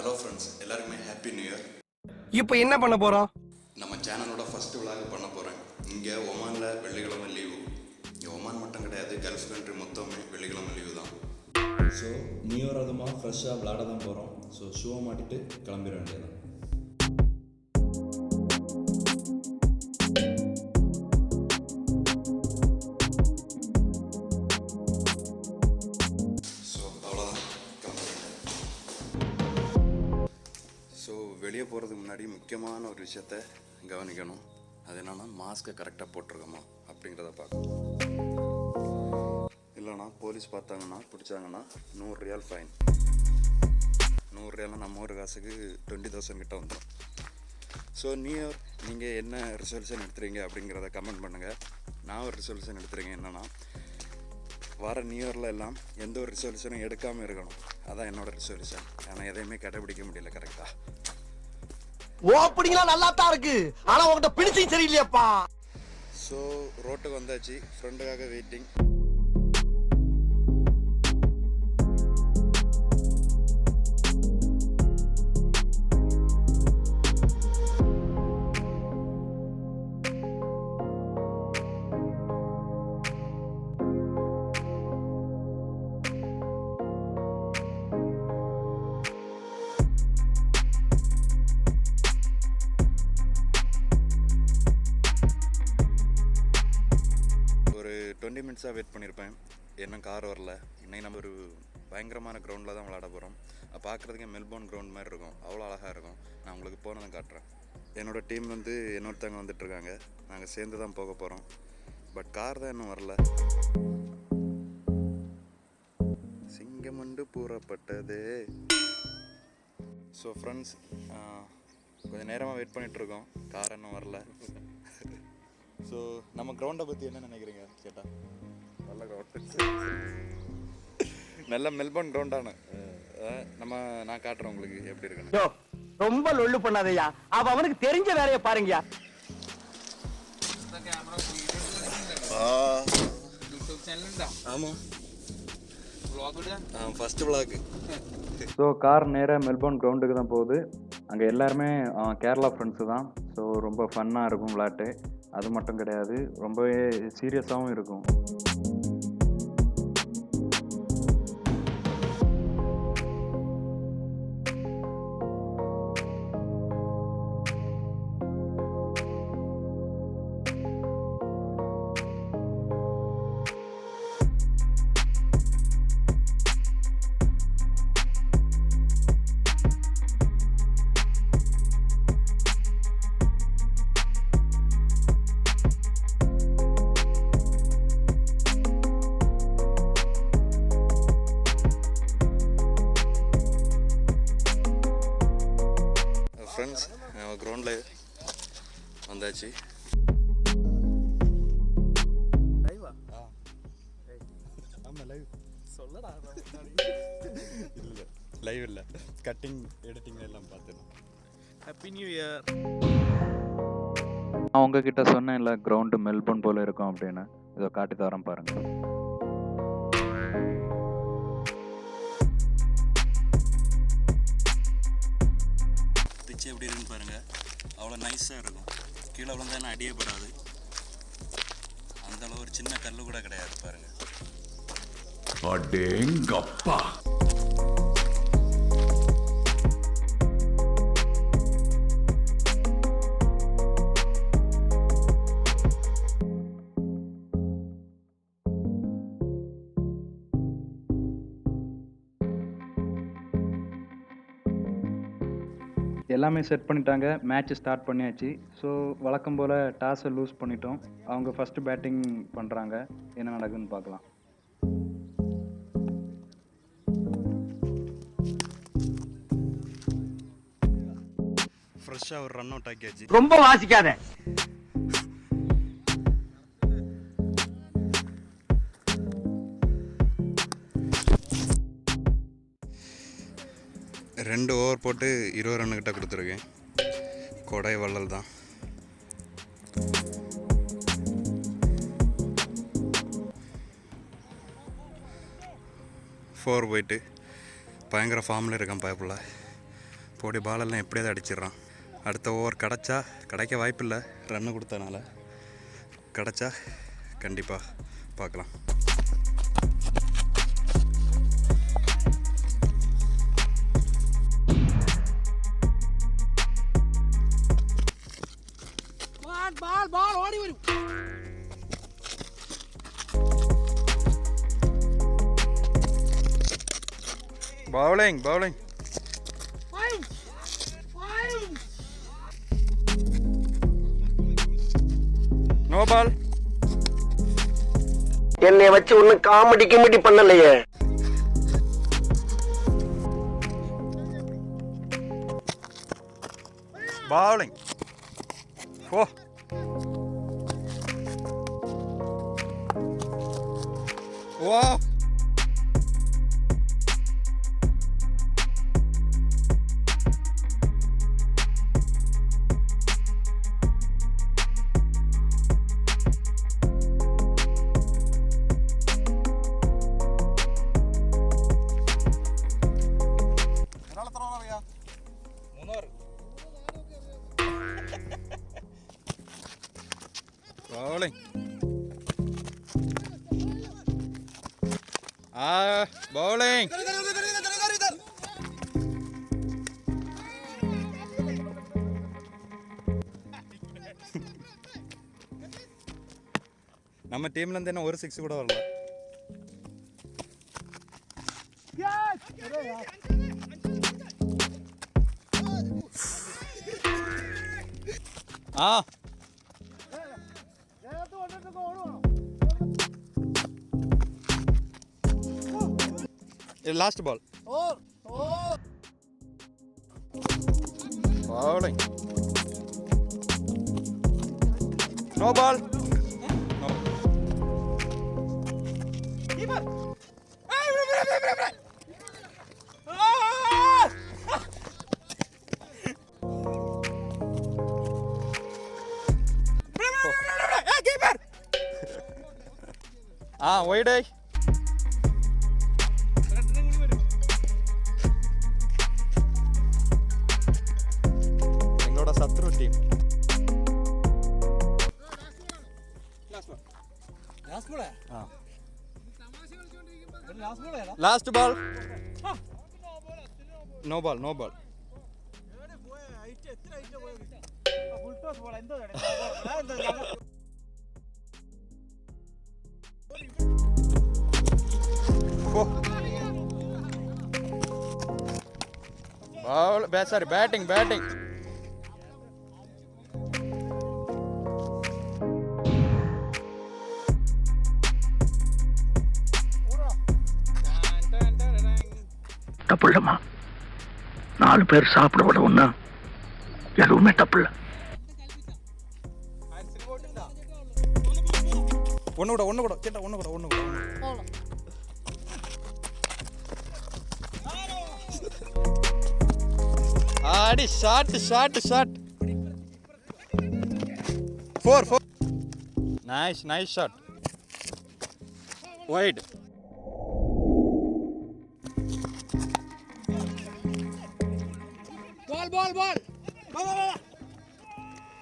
Hello friends எல்லாருக்குமே happy new year இப்போ என்ன பண்ண போறோம்? நம்ம சேனலோட ஃபர்ஸ்ட் விழாக பண்ண போகிறேன் இங்கே ஒமானில் வெள்ளிக்கிழமை லீவு இங்கே ஒமான் மட்டும் கிடையாது கல்ஃப் கண்ட்ரி மொத்தமே வெள்ளிக்கிழமை லீவு தான். ஸோ நியூ இயர் அதுமாக ஃப்ரெஷ்ஷாக விளாட தான் போகிறோம் ஸோ ஷூவை மாட்டிட்டு கிளம்பிட வேண்டியதான் வெளியே போகிறதுக்கு முன்னாடி முக்கியமான ஒரு விஷயத்த கவனிக்கணும். அது என்னென்னா மாஸ்க்கை கரெக்டாக போட்டிருக்கோமா அப்படிங்கிறத பார்க்கணும். இல்லைனா போலீஸ் பார்த்தாங்கன்னா பிடிச்சாங்கன்னா நூறு ரியால் ஃபைன் நூறு ரியாலும் நம்ம ஊர் காசுக்கு டுவெண்ட்டி தௌசண்ட் கிட்ட வந்துடும் ஸோ நியூ இயர் நீங்கள் என்ன ரிசல்யூஷன் எடுத்துறீங்க அப்படிங்கிறத கமெண்ட் பண்ணுங்கள் நான் ஒரு ரிசல்யூஷன் எடுத்துறீங்க என்னென்னா வர நியூ இயரில் எல்லாம் எந்த ஒரு ரிசல்யூஷனும் எடுக்காமல் இருக்கணும். அதான் என்னோடய ரிசல்யூஷன் ஆனால் எதையுமே கடைபிடிக்க முடியல கரெக்டாக ஓப்பனிங்லாம் நல்லா தான் இருக்கு. ஆனா உங்ககிட்ட பிடிச்சும் சரியில்லையாப்பா. ஸோ ரோட்டுக்கு வந்தாச்சு. ஃப்ரெண்டுக்காக வெயிட்டிங் டுவெண்ட்டி மினிட்ஸாக வெயிட் பண்ணியிருப்பேன் இன்னும் கார் வரல. இன்னைக்கு நம்ம ஒரு பயங்கரமான கிரவுண்டில் தான் விளாட போகிறோம் பார்க்குறதுக்கே மெல்போர்ன் கிரவுண்ட் மாதிரி இருக்கும். அவ்வளோ அழகாக இருக்கும். நான் உங்களுக்கு போனதும் காட்டுறேன். என்னோடய டீம் வந்து இன்னொருத்தவங்க வந்துட்டுருக்காங்க நாங்கள் சேர்ந்து தான் போக போகிறோம் பட் கார் தான் இன்னும் வரல. சிங்கமண்டு பூரப்பட்டது. ஸோ ஃப்ரெண்ட்ஸ் கொஞ்சம் நேரமாக வெயிட் பண்ணிகிட்ருக்கோம் கார் இன்னும் வரல. ஸோ நம்ம கிரவுண்டை பற்றி என்ன நினைக்கிறீங்க கேட்டால் நல்ல கிரவுண்ட் நல்ல மெல்போர்ன் கிரவுண்டான நம்ம நான் காட்டுறேன் உங்களுக்கு எப்படி இருக்குன்னு. ரொம்ப லொல்லு பண்ணாதையா. அவ அவனுக்கு தெரிஞ்ச வேலையை பாருங்கயா. ஸோ கார் நேராக மெல்போர்ன் கிரவுண்டுக்கு தான் போகுது. அங்கே எல்லாருமே கேரளா ஃப்ரெண்ட்ஸு தான். ஸோ ரொம்ப ஃபன்னாக இருக்கும் விளாட்டு அது மட்டும் கிடையாது. ரொம்பவே சீரியஸாகவும் இருக்கும். ஃப்ரெண்ட்ஸ் கிரவுண்டில் வந்தாச்சு. இல்லை லைவ் இல்லை. கட்டிங் எடிட்டிங் எல்லாம் பார்த்துடலாம். ஹாப்பி நியூ இயர் நான் உங்ககிட்ட சொன்னேன் இல்லை கிரவுண்டு மெல்போர்ன் போல் இருக்கும் அப்படின்னு. இதை காட்டி தரேன் பாருங்கள் அவ்வளோ நைஸாக இருக்கும். கீழே விழுந்தாலும் அடியே படாது அந்த ஒரு சின்ன கல் கூட கிடையாது பாருங்க. அடேங்கப்பா. எல்லாமே செட் பண்ணிட்டாங்க. மேட்ச் ஸ்டார்ட் பண்ணியாச்சு. ஸோ வழக்கம் போல் டாஸை லூஸ் பண்ணிட்டோம். அவங்க ஃபஸ்ட்டு பேட்டிங் பண்ணுறாங்க என்ன நடக்குதுன்னு பார்க்கலாம். ஃப்ரெஷ்ஷாக ஒரு ரன் அவுட் ஆக்கியாச்சு. ரொம்ப வாசிக்காத. ரெண்டு ஓவர் போட்டு இருபது ரன்னுக்கிட்ட கொடுத்துருக்கேன். கொடை வள்ளல் தான். ஃபோர் போயிட்டு பயங்கர ஃபார்மில் இருக்கான் பயப்புள்ள. போடி பாலெல்லாம் எப்படியாவது அடிச்சிடுறான். அடுத்த ஓவர் கிடச்சா கிடைக்க வாய்ப்பில்லை. ரன்னு கொடுத்தனால. கிடச்சா கண்டிப்பாக பார்க்கலாம். பவுலிங் பவுலிங் நோ பால் என்னை வச்சு ஒன்னும் காமெடி கிமெடி பண்ணலையே. Bowling. Oh. Wow. Ah, bowling. நம்ம டீம்ல இருந்து என்ன ஒரு சிக்ஸ் கூட வரல ஆ last ball bowling no ball ആ വൈഡേ Last ball. No ball, no ball. Ball sorry Batting. Batting. தப்பு நாலு பேர் சாப்பிட விட எதுவுமே தப்பு இல்லை ஒன்று கூட ஒன்று கூட கேட்டா ஒன்று கூட ஒன்று கூட. ஆடி shot shot shot four four nice nice shot wide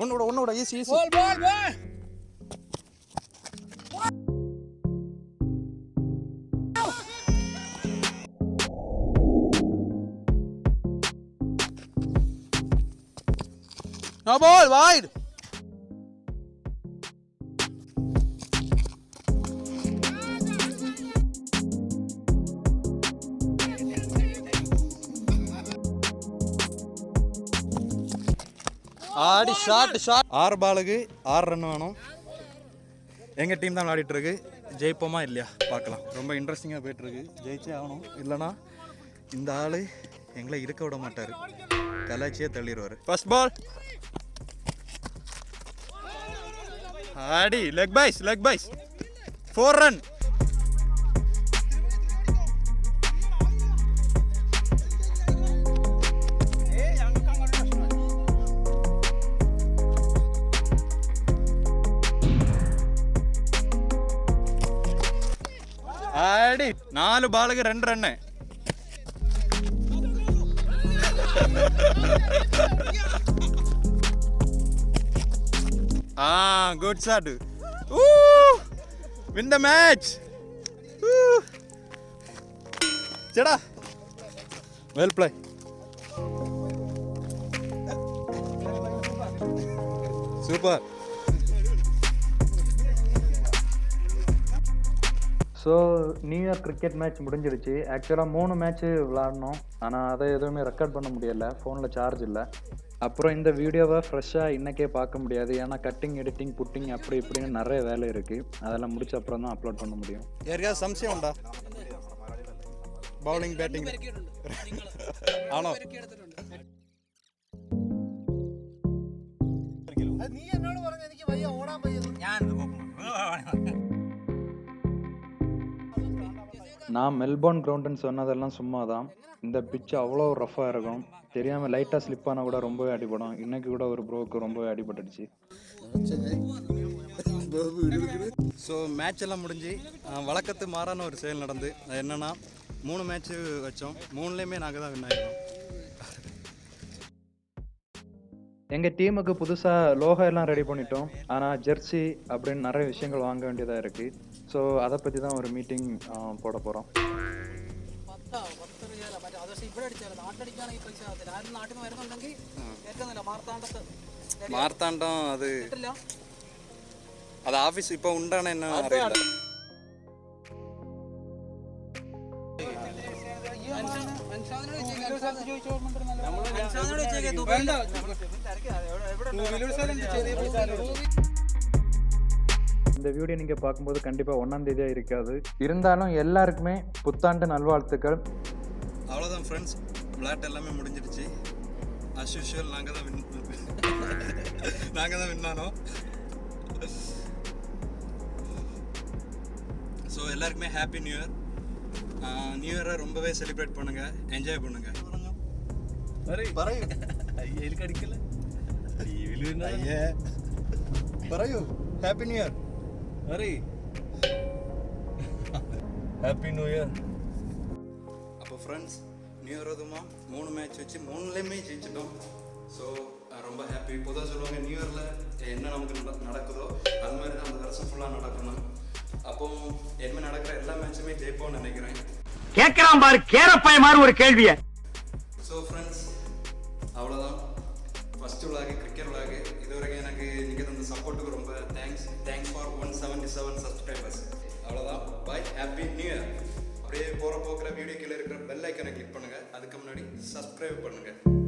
ஒன்று கூட ஒன்று கூட easy easy Ball, ball, ball. No ball, wide. ஆடி ஷாட் ஷாட் ஆறு பாலுக்கு ஆறு ரன் வேணும். எங்கள் டீம் தான் விளையாடிட்டு இருக்கு ஜெயிப்போமா இல்லையா? பார்க்கலாம். ரொம்ப இன்ட்ரெஸ்டிங்காக போயிட்டுருக்கு. ஜெயிச்சே ஆகணும். இல்லைனா இந்த ஆள் எங்களை இருக்க விட மாட்டார். கலாச்சியே தள்ளிடுவார். ஃபர்ஸ்ட் பால் ஆடி leg byes leg byes four run ആടി നാല് ബാളുകൾ രണ്ട് റണ്ണ്. ആ good shot win the match ചേടാ well play super so new year cricket match முடிஞ்சிடுச்சு ஆக்சுவலாக மூணு மேட்ச்சு விளாடணும் ஆனால் அதை எதுவுமே ரெக்கார்ட் பண்ண முடியல ஃபோனில் சார்ஜ் இல்லை அப்புறம் இந்த வீடியோவை ஃப்ரெஷ்ஷாக இன்றைக்கே பார்க்க முடியாது ஏன்னா கட்டிங் எடிட்டிங் புட்டிங் அப்படி இப்படின்னு நிறைய வேலை இருக்குது அதெல்லாம் முடிச்ச அப்புறம் தான் அப்லோட் பண்ண முடியும் யாருக்காவது சம்சயம் உண்டா ബൗളിംഗ് ബാറ്റിംഗ് ആണോ നീ എന്നോട് പറഞ്ഞു എനിക്ക് വയ്യ ഓടാൻ വയ്യ நான் மெல்போர்ன் கிரவுண்டுன்னு சொன்னதெல்லாம் சும்மா தான் இந்த பிட்ச் அவ்வளோ ரஃப்பாக இருக்கும். தெரியாமல் லைட்டாக ஸ்லிப் ஆனால் கூட ரொம்பவே அடிபடும். இன்னைக்கு கூட ஒரு ப்ரோக்கு ரொம்பவே அடிபட்டுடுச்சு. ஸோ மேட்ச் எல்லாம் முடிஞ்சு வழக்கத்து மாறான ஒரு செயல் நடந்து. அது என்னன்னா மூணு மேட்ச் வச்சோம். மூணுலேயுமே நாங்கள் தான் வின் ஆகிடும் எங்கள் டீமுக்கு புதுசாக லோகோ எல்லாம் ரெடி பண்ணிட்டோம். ஆனால் ஜெர்சி அப்படின்னு நிறைய விஷயங்கள் வாங்க வேண்டியதாக இருக்குது ஸோ அதை பற்றி தான் ஒரு மீட்டிங் போட போகிறோம் മാർത്താണ്ടം അത് അത് ഓഫീസ് ഇപ്പൊ ഉണ്ടാണ് എന്നെ അറിയില്ല. ചോദിച്ചു இந்த வீடியோ நீங்கள் பார்க்கும்போது கண்டிப்பாக ஒன்றாம் தேதியாக இருக்காது இருந்தாலும் எல்லாருக்குமே புத்தாண்டு நல்வாழ்த்துக்கள் அவ்வளோதான் ஃப்ரெண்ட்ஸ் விளையாட்டு எல்லாமே முடிஞ்சிடுச்சு அஸ் யூஷுவல் நாங்கள் தான் வின் நாங்கள் தான் வின் ஆனோம் ஸோ எல்லாருக்குமே ஹாப்பி நியூ இயர் நியூ இயரை ரொம்பவே செலிப்ரேட் பண்ணுங்க என்ஜாய் பண்ணுங்க പറയൂ എനിക്കടിക്കല്ലേ പറയൂ ഹാപ്പി ന്യൂ ഇയർ மறை ஹாப்பி நியூ இயர் அப்போ ஃப்ரெண்ட்ஸ் நியூ இயர் அதுமா மூணு மேட்ச் வச்சு மூணுலேயுமே ஜெயிச்சிட்டோம் ஸோ ரொம்ப ஹாப்பி இப்போ சொல்லுவாங்க நியூ இயரில் என்ன நமக்கு நடக்குதோ அது மாதிரி தான் அந்த வருஷம் ஃபுல்லாக நடக்கணும் அப்போ என்ன நடக்கிற எல்லா மேட்சுமே ஜெயிப்போம்னு நினைக்கிறேன் கேட்கலாம் பாரு கேரப்பாய மாதிரி ஒரு கேள்வியை. ஸோ ஃப்ரெண்ட்ஸ் அவ்வளோதான் ஃபஸ்ட் விழாக்கு கிரிக்கெட் விளாகு இதுவரைக்கும் எனக்கு நீங்கள் தந்த சப்போர்ட்டுக்கு செவன்டி செவன்ட்டி செவன் சப்ஸ்கிரைபர்ஸ் அவ்வளோதான் பாய் ஹாப்பி நியூ இயர் அப்படியே போகிற போக்கிற வீடியோ கீழே இருக்கிற பெல் ஐக்கனை கிளிக் பண்ணுங்கள் அதுக்கு முன்னாடி சப்ஸ்கிரைப் பண்ணுங்கள்